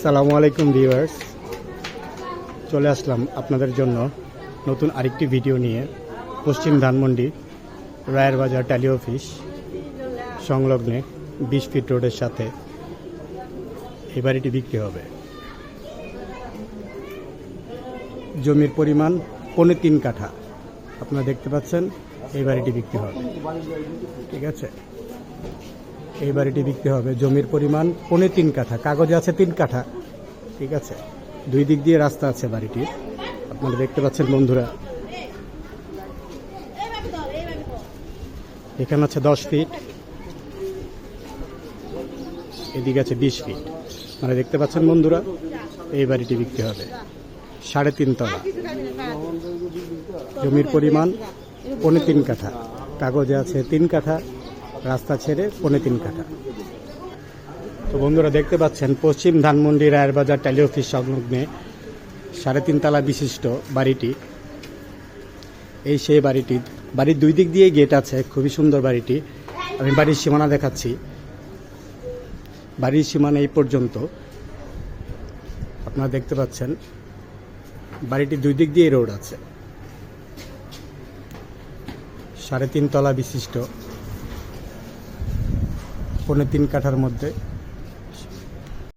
আসসালামু আলাইকুম ভিউয়ার্স। চলে আসলাম আপনাদের জন্য নতুন আরেকটি ভিডিও নিয়ে। পশ্চিম ধানমন্ডি রায়ের বাজার ট্যালি অফিস সংলগ্নে বিশ ফিট রোডের সাথে এই বাড়িটি বিক্রি হবে। জমির পরিমাণ পৌনে তিন কাঠা। আপনারা দেখতে পাচ্ছেন, এই বাড়িটি বিক্রি হবে। ঠিক আছে? এই বাড়িটি বিক্রি হবে। জমির পরিমাণ পৌনে তিন কাঠা। কাগজে আছে তিন কাঠা। ঠিক আছে? দুই দিক দিয়ে রাস্তা আছে বাড়িটির। আপনারা দেখতে পাচ্ছেন বন্ধুরা। এখানে আছে দশ ফিট। এদিকে আছে বিশ ফিট। মানে দেখতে পাচ্ছেন বন্ধুরা, এই বাড়িটি বিক্রি হবে। সাড়ে তিন তলা। জমির পরিমাণ পৌনে তিন কাঠা। কাগজে আছে তিন কাঠা। রাস্তা ছেড়ে পৌনে তিন কাঠা। তো বন্ধুরা দেখতে পাচ্ছেন, পশ্চিম ধানমন্ডি রায়ের বাজার ট্যালি অফিস সংলগ্নে সাড়ে তিন তলা বিশিষ্ট বাড়িটি। এই সেই বাড়িটি, বাড়ির দুই দিক দিয়ে গেট আছে, খুবই সুন্দর বাড়িটি। আমি বাড়ির সীমানা দেখাচ্ছি। বাড়ির সীমানা এই পর্যন্ত। আপনারা দেখতে পাচ্ছেন বাড়িটির দুই দিক দিয়ে রোড আছে। সাড়ে তিন তলা বিশিষ্ট পৌনে তিন কাঠার মধ্যে।